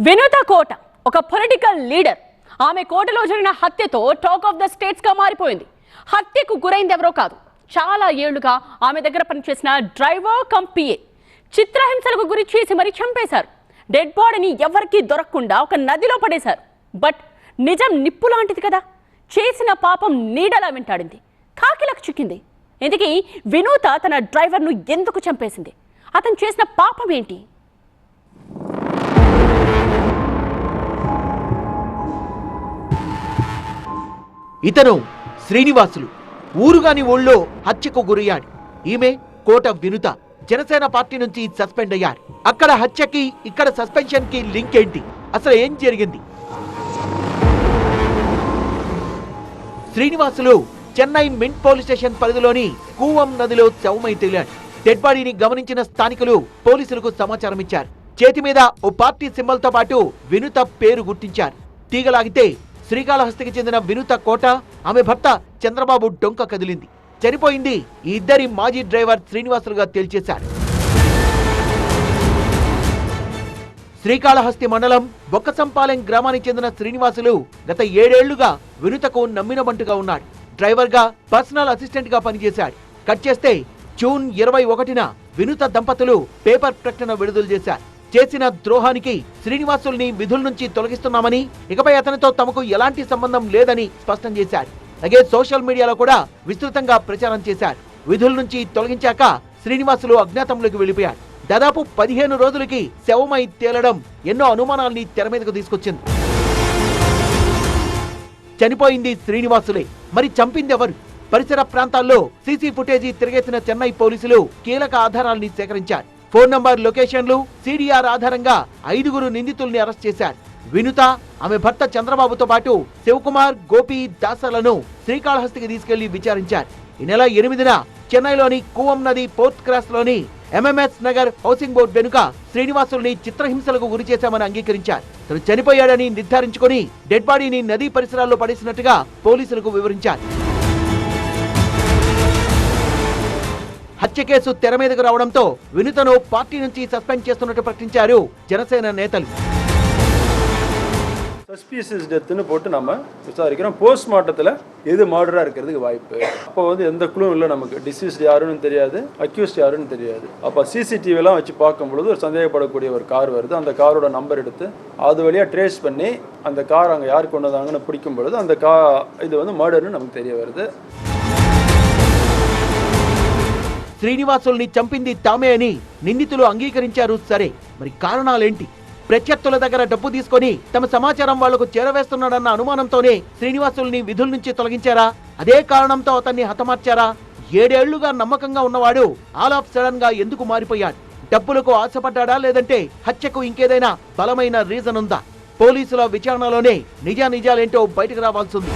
వినూత కోట ఒక political leader ఆమె కోటలో జరిగిన హత్యతో టాక్ ఆఫ్ ద స్టేట్స్గా మారిపోయింది. హత్యకు గురైంది ఎవరో కాదు. చాలా ఏళ్ళుగా ఆమె దగ్గర పనిచేసిన డ్రైవర్ కమ్ పిఏ చిత్రహింసలకు గురి చేసి మరీ చంపేశారు. డెడ్ బాడీని ఎవరికీ దొరకకుండా ఒక నదిలో పడేశారు. బట్ నిజం నిప్పు లాంటిది కదా. చేసిన పాపం నీడలా వెంటాడింది. కాకిలకు చిక్కింది. ఇందుకీ వినూత తన డ్రైవర్ను ఎందుకు చంపేసింది? అతను చేసిన పాపం ఏంటి? ఇతను శ్రీనివాసులు. ఊరుగాని ఊళ్ళో హత్యకు గురయ్యాడు. ఈమె కోట వినుత. జనసేన పార్టీ నుంచి సస్పెండ్ అయ్యారు. అక్కడ హత్యకి ఇక్కడ సస్పెన్షన్కి లింక్ ఏంటి? అసలు ఏం జరిగింది? Srinivasulu Chennai Mint police station పరిధిలోని కూవం నదిలో శవమై తేలాడు. డెడ్ బాడీని గమనించిన స్థానికులు పోలీసులకు సమాచారం ఇచ్చారు చేతి మీద ఓ పార్టీ సింబల్తో పాటు వినుత పేరు గుర్తించారు. తీగలాగితే శ్రీకాళహస్తికి చెందిన వినుత కోట ఆమె భర్త చంద్రబాబు డొంక కదిలింది. చనిపోయింది ఈ ఇద్దరి మాజీ డ్రైవర్ శ్రీనివాసులుగా తేల్చేశారు. శ్రీకాళహస్తి మండలం బొక్కసంపాలెం గ్రామానికి చెందిన శ్రీనివాసులు గత ఏడేళ్ళుగా వినుతకు నమ్మినబంటుగా ఉన్నాడు డ్రైవర్గా పర్సనల్ అసిస్టెంట్గా పనిచేశాడు. కట్ చేస్తే జూన్ ఇరవై ఒకటిన వినుత దంపతులు పేపర్ ప్రకటన విడుదల చేశారు. చేసిన ద్రోహానికి శ్రీనివాసుల్ని విధుల నుంచి తొలగిస్తున్నామని ఇకపై అతనితో తమకు ఎలాంటి సంబంధం లేదని స్పష్టం చేశారు. అలాగే సోషల్ మీడియాలో కూడా విస్తృతంగా ప్రచారం చేశారు. విధుల నుంచి తొలగించాక శ్రీనివాసులు అజ్ఞాతంలోకి వెళ్ళిపోయాడు దాదాపు పదిహేను రోజులకి శవమై తేలడం ఎన్నో అనుమానాల్ని తెర మీదకు తీసుకొచ్చింది. చనిపోయింది శ్రీనివాసులే. మరి చంపింది ఎవరు? పరిసర ప్రాంతాల్లో సీసీ ఫుటేజీ తిరగేసిన చెన్నై పోలీసులు కీలక ఆధారాల్ని సేకరించారు. ఫోన్ నంబర్ లొకేషన్లు సిడిఆర్ ఆధారంగా ఐదుగురు నిందితుల్ని అరెస్ట్ చేశారు. వినుత ఆమె భర్త చంద్రబాబుతో పాటు శివకుమార్ గోపి దాసలను శ్రీకాళహస్తికి తీసుకెళ్ళి విచారించారు. ఈ నెల ఎనిమిదిన చెన్నైలోని కూవం నది పోర్ట్ క్రాస్లోని ఎంఎంఎస్ నగర్ హౌసింగ్ బోర్డు వెనుక శ్రీనివాసుల్ని చిత్రహింసలకు గురి చేశామని అంగీకరించారు. తను చనిపోయాడని నిర్ధారించుకొని డెడ్ బాడీని నదీ పరిసరాల్లో పడేసినట్టుగా పోలీసులకు వివరించారు. హత్య కేసు తెర మీదకు రావడంతో వినుతను పార్టీ నుంచి సస్పెండ్ చేస్తున్నట్టు ప్రకటించారు జనసేన నేతలు சஸ்பீசியஸ் டெத்துன்னு போட்டு நம்ம விசாரிக்கிறோம் போஸ்ட்மார்ட்டத்தில் எது மர்டராக இருக்கிறதுக்கு வாய்ப்பு அப்போ வந்து எந்த குழுவும் இல்லை நமக்கு டிசீஸ்ட் யாருன்னு தெரியாது அக்யூஸ்ட் யாருன்னு தெரியாது அப்போ சிசிடிவிலாம் வச்சு பார்க்கும் பொழுது ஒரு சந்தேகப்படக்கூடிய ஒரு கார் வருது அந்த காரோட நம்பர் எடுத்து அது வழியாக ட்ரேஸ் பண்ணி அந்த கார் அங்கே யார் கொண்டு வந்தாங்கன்னு பிடிக்கும் பொழுது அந்த கா இது வந்து மர்டர்னு நமக்கு தெரிய வருது శ్రీనివాసుల్ని చంపింది తామే అని నిందితులు అంగీకరించారు. సరే మరి కారణాలేంటి? ప్రత్యర్థుల దగ్గర డబ్బు తీసుకొని తమ సమాచారం వాళ్ళకు చేరవేస్తున్నాడన్న అనుమానంతోనే శ్రీనివాసుల్ని విధుల నుంచి తొలగించారా? అదే కారణంతో అతన్ని హతమార్చారా? ఏడేళ్ళుగా నమ్మకంగా ఉన్నవాడు ఆల్ ఆఫ్ సడన్గా ఎందుకు మారిపోయాడు? డబ్బులకు ఆశపడ్డాడా? లేదంటే హత్యకు ఇంకేదైనా బలమైన రీజన్ ఉందా పోలీసుల విచారణలోనే నిజా నిజాలేంటో బయటకు రావాల్సింది